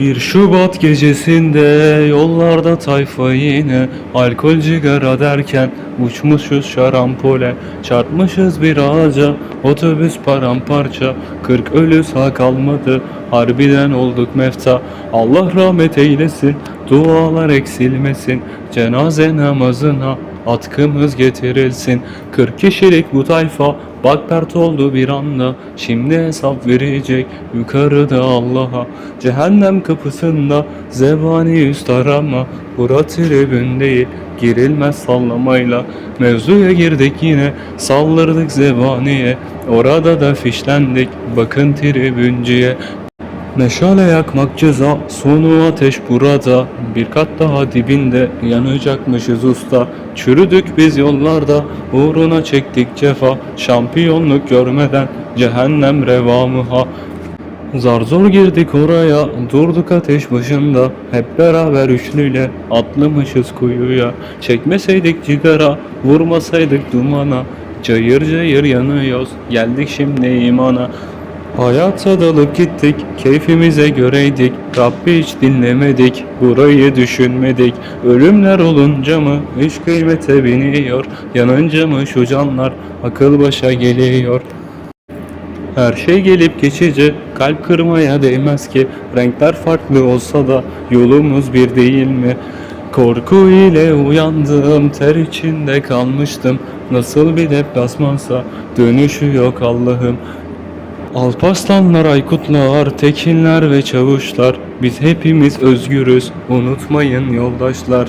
Bir Şubat gecesinde yollarda tayfa yine Alkol cigara derken uçmuşuz şarampole. Çarpmışız bir ağaca otobüs paramparça Kırk ölü sağ kalmadı harbiden olduk mefta. Allah rahmet eylesin dualar eksilmesin. Cenaze namazına atkımız getirilsin. 40 kişilik bu tayfa Bak pert oldu bir anda. Şimdi hesap verecek Yukarıda Allah'a. Cehennem kapısında Zebani üst arama. Bura tribün değil Girilmez sallamayla. Mevzuya girdik yine Saldırdık zebaniye. Orada da fişlendik Bakın tribüncüye Meşale yakmak ceza, sonu ateş burada. Bir kat daha dibinde yanacakmışız usta. Çürüdük biz yollarda, uğruna çektik cefa. Şampiyonluk görmeden cehennem revamı ha. Zar zor girdik oraya, durduk ateş başında. Hep beraber üçlüyle atlamışız kuyuya. Çekmeseydik cigara, vurmasaydık dumana. Cayır cayır yanıyoruz, geldik şimdi imana. Hayata dalıp gittik, keyfimize göreydik. Rabbi hiç dinlemedik, burayı düşünmedik. Ölümler olunca mı iş kıymete biniyor? Yanınca mı şu canlar akıl başa geliyor? Her şey gelip geçici, kalp kırmaya değmez ki. Renkler farklı olsa da yolumuz bir değil mi? Korku ile uyandım, ter içinde kalmıştım. Nasıl bir deplasmansa dönüşü yok Allah'ım Alparslanlar, Aykutlar, Tekinler ve Çavuşlar. Biz hepimiz özgürüz, unutmayın yoldaşlar